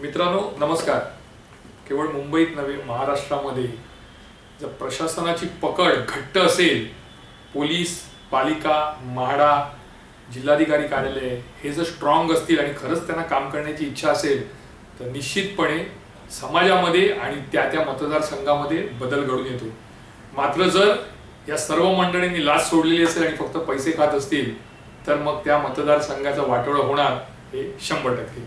मित्रांनो नमस्कार. केवळ मुंबईत नव्हे महाराष्ट्रामध्ये जर प्रशासनाची पकड घट्ट असेल पोलीस पालिका म्हाडा जिल्हाधिकारी कार्यालय हे जर स्ट्रॉंग असतील आणि खरंच त्यांना काम करण्याची इच्छा असेल तर निश्चितपणे समाजामध्ये आणि त्या त्या मतदारसंघामध्ये बदल घडून येतो. मात्र जर या सर्व मंडळींनी लाच सोडलेली असेल आणि फक्त पैसे खात असतील तर मग त्या मतदारसंघाचं वाटोळं होणार हे शंभर टक्के.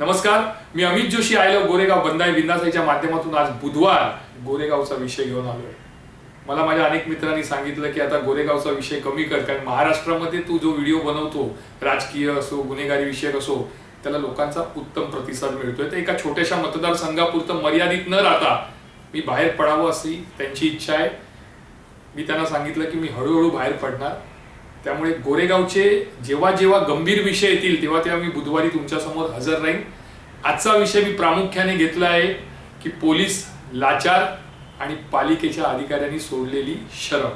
नमस्कार मी अमित जोशी आयलो गोरेगाव बंदाई बिंदासाईच्या माध्यमातून आज बुधवार गोरेगावचा विषय घेऊन आलोय. मला माझ्या अनेक मित्रांनी सांगितलं की आता गोरेगावचा विषय कमी कर कारण महाराष्ट्रामध्ये तू जो व्हिडिओ बनवतो राजकीय असो गुन्हेगारी विषयक असो त्याला लोकांचा उत्तम प्रतिसाद मिळतोय. तर एका छोट्याशा मतदारसंघापुरतं मर्यादित न राहता मी बाहेर पडावं अशी त्यांची इच्छा आहे. मी त्यांना सांगितलं की मी हळूहळू बाहेर पडणार. त्यामुळे गोरेगावचे जेव्हा जेव्हा गंभीर विषय येतील तेव्हा तेव्हा मी बुधवारी तुमच्यासमोर हजर राहीन. आजचा विषय मी प्रामुख्याने घेतला आहे की पोलीस लाचार आणि पालिकेच्या अधिकाऱ्यांनी सोडलेली शरम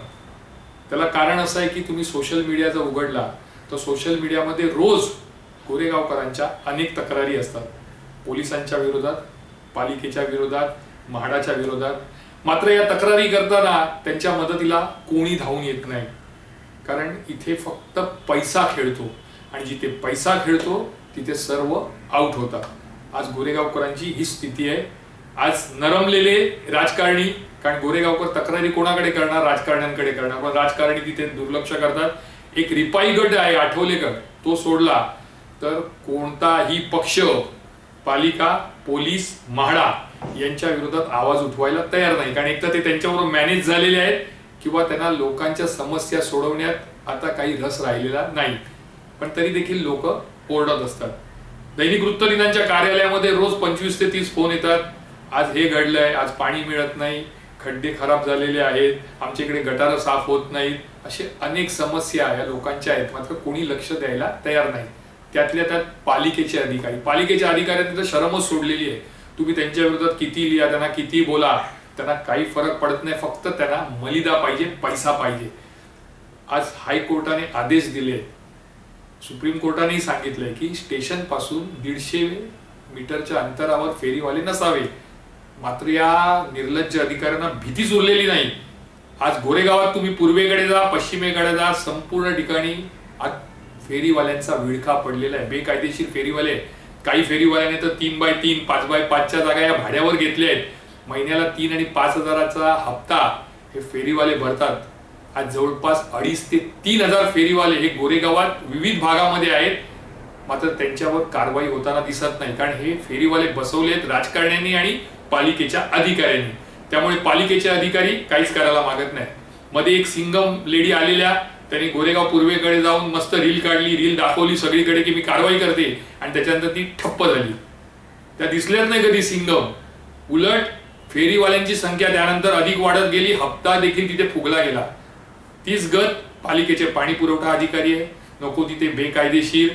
त्याला कारण असं आहे की तुम्ही सोशल मीडिया जर उघडला तर सोशल मीडियामध्ये रोज गोरेगावकरांच्या अनेक तक्रारी असतात. पोलिसांच्या विरोधात पालिकेच्या विरोधात म्हाडाच्या विरोधात. मात्र या तक्रारी करताना त्यांच्या मदतीला कोणी धावून येत नाही. कारण इथे फक्त पैसा खेळतो आणि जिथे पैसा खेळतो तिथे सर्व आउट होतात. आज गोरेगावकरांची ही स्थिती आहे. आज नरमलेले राजकारणी कारण गोरेगावकर तक्रारी कोणाकडे करणार? राजकारण्यांकडे करणार. पण राजकारणी तिथे दुर्लक्ष करतात. एक रिपाई गट आहे आठवले गट. तो सोडला. तर कोणताही पक्ष पालिका पोलीस म्हाडा यांच्या विरोधात आवाज उठवायला तयार नाही. कारण एक तर ते त्यांच्यावर मॅनेज झालेले आहेत किंवा त्यांना लोकांच्या समस्या सोडवण्यात आता काही रस राहिलेला नाही. पण तरी देखील लोक ओरडत असतात. दैनिक वृत्तदिनांच्या कार्यालयामध्ये रोज पंचवीस ते तीस फोन येतात. आज हे घडलंय आज पाणी मिळत नाही खड्डे खराब झालेले आहेत आमच्या इकडे गटारं साफ होत नाहीत. असे अनेक समस्या या लोकांच्या आहेत. मात्र कोणी लक्ष द्यायला तयार नाही. त्यातल्या त्यात पालिकेचे अधिकारी. पालिकेच्या अधिकाऱ्यांनी तर शरमच सोडलेली आहे. तुम्ही त्यांच्या विरोधात किती लिहा त्यांना किती बोला त्यांना काही फरक पडत नाही. फक्त त्यांना मलिदा पाहिजे पैसा पाहिजे. आज हायकोर्टाने आदेश दिले. सुप्रीम कोर्टाने सांगितलंय की स्टेशनपासून दीडशे मीटरच्या अंतरावर फेरीवाले नसावे. मात्र या निर्लज्ज अधिकाऱ्यांना भीतीच उरलेली नाही. आज गोरेगावात तुम्ही पूर्वेकडे जा पश्चिमेकडे जा संपूर्ण ठिकाणी आज फेरीवाल्यांचा विळखा पडलेला आहे. बेकायदेशीर फेरीवाले काही फेरीवाल्याने तर तीन बाय तीन पाच बाय पाचच्या जागा या भाड्यावर घेतल्या आहेत. महिन्याला तीन आणि पाच हजाराचा हप्ता हे फेरीवाले भरतात. आज जवळपास अडीच ते तीन हजार फेरीवाले हे गोरेगावात विविध भागामध्ये आहेत. मात्र त्यांच्यावर कारवाई होताना दिसत नाही. कारण हे फेरीवाले बसवलेत राजकारण्यांनी आणि पालिकेच्या अधिकाऱ्यांनी. त्यामुळे पालिकेचे अधिकारी काहीच करायला मागत नाही मध्ये एक सिंगम लेडी आलेल्या त्यांनी गोरेगाव पूर्वेकडे जाऊन मस्त रील काढली रील दाखवली सगळीकडे की मी कारवाई करते आणि त्याच्यानंतर ती ठप्प झाली. त्या दिसल्याच नाही कधी सिंगम. उलट फेरीवाल्यांची संख्या त्यानंतर अधिक वाढत गेली. हप्ता देखील तिथे फुगला गेला. तीच गत पालिकेचे पाणी पुरवठा अधिकारी आहे. नको तिथे बेकायदेशीर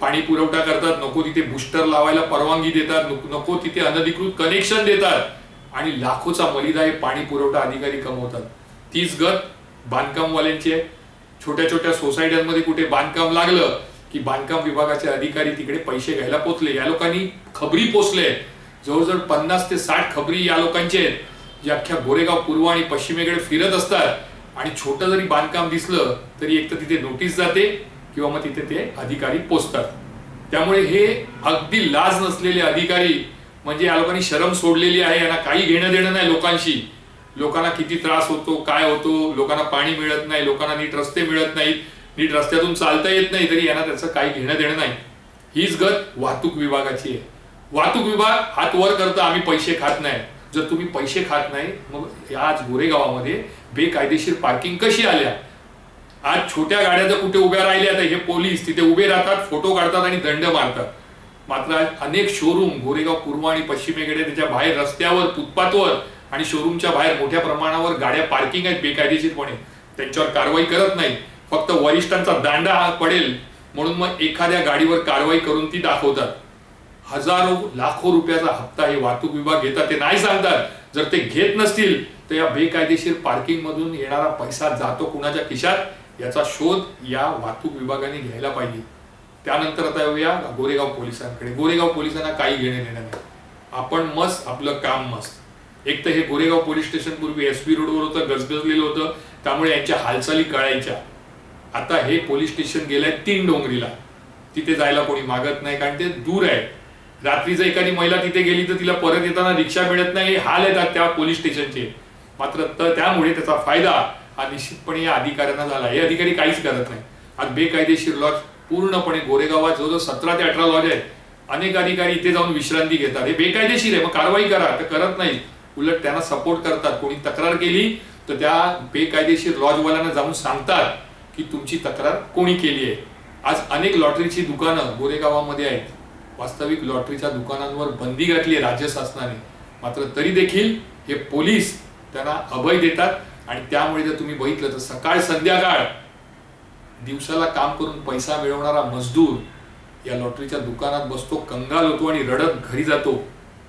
पाणी पुरवठा करतात नको तिथे बुस्टर लावायला परवानगी देतात नको- तिथे अनधिकृत कनेक्शन देतात. आणि लाखोचा मलिदा हे पाणी पुरवठा अधिकारी कमवतात. तीच गत बांधकामवाल्यांची आहे. छोट्या छोट्या सोसायट्यांमध्ये कुठे बांधकाम लागलं की बांधकाम विभागाचे अधिकारी तिकडे पैसे घ्यायला पोचले. या लोकांनी खबरी पोचले. जवळजवळ पन्नास ते साठ खबरी या लोकांचे आहेत. जे अख्ख्या गोरेगाव पूर्व आणि पश्चिमेकडे फिरत असतात. आणि छोटं जरी बांधकाम दिसलं तरी एक तर तिथे नोटीस जाते किंवा मग तिथे ते अधिकारी पोचतात. त्यामुळे हे अगदी लाज नसलेले अधिकारी म्हणजे या लोकांनी शरम सोडलेली आहे यांना काही घेणं देणं नाही लोकांशी. लोकांना किती त्रास होतो काय होतो लोकांना पाणी मिळत नाही लोकांना नीट रस्ते मिळत नाहीत नीट रस्त्यातून चालता येत नाही तरी यांना त्याचं काही घेणं देणं नाही. हीच गत वाहतूक विभागाची आहे. वाहतूक विभाग हात वर करता आम्ही पैसे खात नाही. जर तुम्ही पैसे खात नाही मग आज गोरेगावामध्ये बेकायदेशीर पार्किंग कशी आल्या? आज छोट्या गाड्या जर कुठे उभ्या राहिल्या तर हे पोलीस तिथे उभे राहतात फोटो काढतात आणि दंड मारतात. मात्र आज अनेक शोरूम गोरेगाव पूर्व आणि पश्चिमेकडे त्याच्या बाहेर रस्त्यावर फुटपाथवर आणि शोरूमच्या बाहेर मोठ्या प्रमाणावर गाड्या पार्किंग आहेत बेकायदेशीरपणे. त्यांच्यावर कारवाई करत नाही. फक्त वरिष्ठांचा दांडा हा पडेल म्हणून मग एखाद्या गाडीवर कारवाई करून ती दाखवतात. हजारो लाखो रुपयाचा हप्ता हे वाहतूक विभाग घेतात. ते नाही सांगतात. जर ते घेत नसतील तर या बेकायदेशीर पार्किंग मधून येणारा पैसा जातो कुणाच्या खिशात? याचा शोध या वाहतूक विभागाने घ्यायला पाहिजे. त्यानंतर आता येऊया गोरेगाव पोलिसांकडे. गोरेगाव पोलिसांना काही घेणे देणं नाही. आपण मस्त आपलं काम मस्त. एक तर हे गोरेगाव पोलीस स्टेशन पूर्वी एस पी रोडवर होतं गजगजलेलं होतं. त्यामुळे यांच्या हालचाली कळायच्या. आता हे पोलीस स्टेशन गेलंय तीन डोंगरीला. तिथे जायला कोणी मागत नाही कारण ते दूर आहे. रात्री जर एखादी महिला तिथे गेली तर तिला परत येताना रिक्षा मिळत नाही हाल येतात त्या पोलीस स्टेशनचे. मात्र तर त्यामुळे त्याचा फायदा हा निश्चितपणे या अधिकाऱ्यांना झाला. हे अधिकारी काहीच करत नाही आज बेकायदेशीर लॉज पूर्णपणे गोरेगावात जवळजवळ सतरा ते अठरा लॉज आहेत अनेक अधिकारी इथे जाऊन विश्रांती घेतात. हे बेकायदेशीर आहे मग कारवाई करा तर करत नाही उलट त्यांना सपोर्ट करतात. कोणी तक्रार केली तर त्या बेकायदेशीर लॉजवाल्यांना जाऊन सांगतात की तुमची तक्रार कोणी केली आहे? आज अनेक लॉटरीची दुकानं गोरेगावामध्ये आहेत. वास्तविक लॉटरीच्या दुकानांवर बंदी घातली आहे राज्य शासनाने. मात्र तरी देखील हे पोलीस त्यांना अभय देतात आणि त्यामुळे जर तुम्ही बघितलं तर सकाळ संध्याकाळ दिवसाला काम करून पैसा मिळवणारा मजदूर या लॉटरीच्या दुकानात बसतो कंगाल होतो आणि रडत घरी जातो.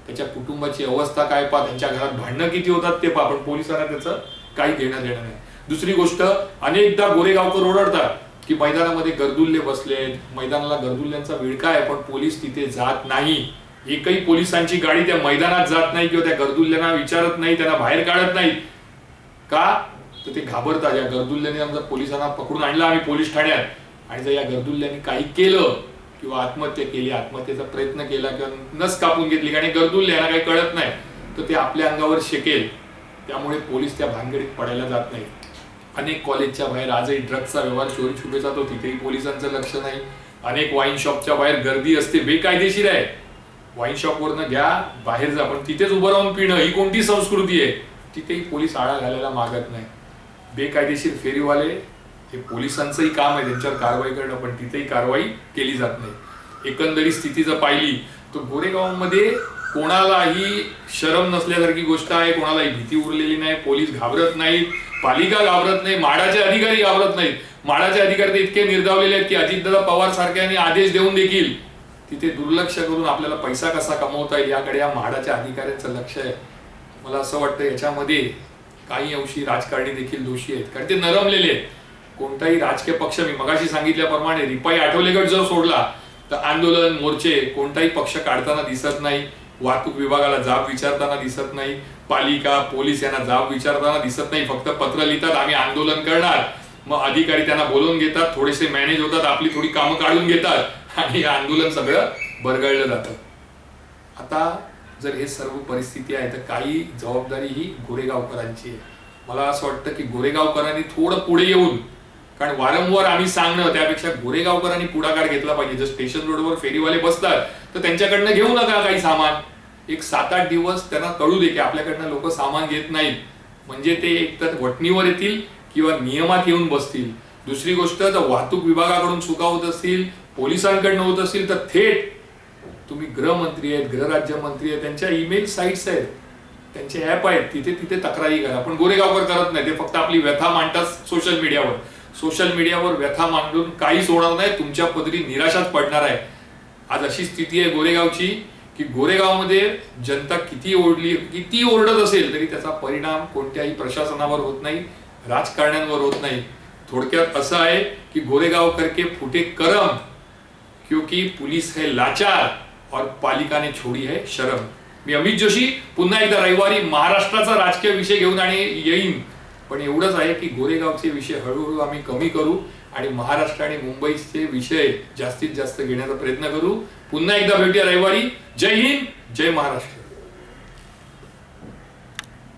त्याच्या कुटुंबाची अवस्था काय पा त्यांच्या घरात भांडणं किती होतात ते पा पण पोलिसांना त्याचं काही देणं देणं नाही. दुसरी गोष्ट अनेकदा गोरेगावकर ओरडतात. की मैदानामध्ये गर्दुल्ले बसलेत मैदानाला गर्दुल्ल्यांचा विळका आहे? पण पोलीस तिथे जात नाही. एकही पोलिसांची गाडी त्या मैदानात जात नाही किंवा त्या गर्दुल्ल्यांना विचारत नाही त्यांना बाहेर काढत नाही. का? तर ते घाबरतात. या गर्दुल्ल्याने आमचा पोलिसांना पकडून आणला आम्ही पोलीस ठाण्यात. आणि जर या गर्दुल्ल्याने काही केलं किंवा आत्महत्या केली आत्महत्येचा प्रयत्न केला किंवा नस कापून घेतली आणि गर्दुल्ले यांना काही कळत नाही तर ते आपल्या अंगावर शेकेल. त्यामुळे पोलीस त्या भानगडीत पडायला जात नाही अनेक कॉलेजच्या बाहेर आजही ड्रग्जचा व्यवहार चोरी छुपे जातो. तिथेही पोलिसांचं लक्ष नाही. अनेक वाईन शॉपच्या बाहेर गर्दी असते. बेकायदेशीर आहे. वाईन शॉपवरनं घ्या बाहेर जा. पण तिथेच उभं राहून पिणं ही कोणती संस्कृती आहे? तिथेही पोलीस आळा घालायला मागत नाही. बेकायदेशीर फेरीवाले हे पोलिसांचंही काम आहे. त्यांच्यावर कारवाई करणं पण तिथेही कारवाई केली जात नाही. एकंदरीत स्थिती जर पाहिली तर गोरेगावमध्ये कोणालाही शरम नसल्यासारखी गोष्ट आहे. कोणालाही भीती उरलेली नाही. पोलीस घाबरत नाहीत. पालिका घाबरत नाही माडाचे अधिकारी घाबरत नाहीत. माडाचे अधिकारी इतके निर्धावलेले आहेत की अजितदादा पवार सारख्यांनी आदेश देऊन देखील तिथे दुर्लक्ष करून आपल्याला पैसा कसा कमवता येईल याकडे या म्हाडाच्या अधिकाऱ्यांचं लक्ष आहे. मला असं वाटतं याच्यामध्ये काही अंशी राजकारणी देखील दोषी आहेत. कारण ते नरमलेले आहेत. कोणताही राजकीय पक्ष मी मगाशी सांगितल्याप्रमाणे रिपाई आठवलेगड जर सोडला तर आंदोलन मोर्चे कोणताही पक्ष काढताना दिसत नाही. वाहतूक विभागाला जाब विचारताना दिसत नाही. पालिका पोलीस यांना जाब विचारताना दिसत नाही फक्त पत्र लिहितात आम्ही आंदोलन करणार. मग अधिकारी त्यांना बोलवून घेतात थोडेसे मॅनेज होतात आपली थोडी कामं काढून घेतात. आणि हे आंदोलन सगळं बरगळलं जातं. आता जर हे सर्व परिस्थिती आहे तर काही जबाबदारी ही गोरेगावकरांची आहे. मला असं वाटतं की गोरेगावकरांनी थोडं पुढे येऊन कारण वारंवार आम्ही सांगणं त्यापेक्षा गोरेगावकरांनी पुढाकार घेतला पाहिजे. जर स्टेशन रोडवर फेरीवाले बसतात तर त्यांच्याकडनं घेऊ नका काही सामान. एक सात आठ दिवस त्यांना कळू दे की आपल्याकडनं लोक सामान घेत नाहीत. म्हणजे ते एकतर वटणीवर येतील किंवा नियमात येऊन बसतील. दुसरी गोष्ट जर वाहतूक विभागाकडून चुका होत असतील पोलिसांकडनं होत असतील तर थेट तुम्ही गृहमंत्री आहेत गृहराज्यमंत्री आहेत त्यांच्या ईमेल साईट्स आहेत. त्यांचे ऍप आहेत तिथे तिथे तक्रारी करा. पण गोरेगावकर करत नाही ते फक्त आपली व्यथा मांडतात सोशल मीडियावर सोशल मीडियावर व्यथा मांडून काहीच होणार नाही तुमच्या पदरी निराशाच पडणार आहे. आज अशी स्थिती आहे गोरेगावची की गोरेगावमध्ये जनता किती ओढली किती ओरडत असेल तरी त्याचा परिणाम कोणत्याही प्रशासनावर होत नाही राजकारण्यांवर होत नाही. थोडक्यात असं आहे की गोरेगाव करके फुटे करम क्योंकि पुलिस है लाचार और पालिका ने छोडी है शरम. मी अमित जोशी पुन्हा एकदा रविवारी महाराष्ट्राचा राजकीय विषय घेऊन आणि येईन. पण एवढंच आहे की गोरेगावचे विषय हळूहळू आम्ही कमी करू. आणि महाराष्ट्र आणि मुंबईचे विषय जास्तीत जास्त घेण्याचा प्रयत्न करू. पुन्हा एकदा भेटूया रविवारी. जय हिंद जय महाराष्ट्र.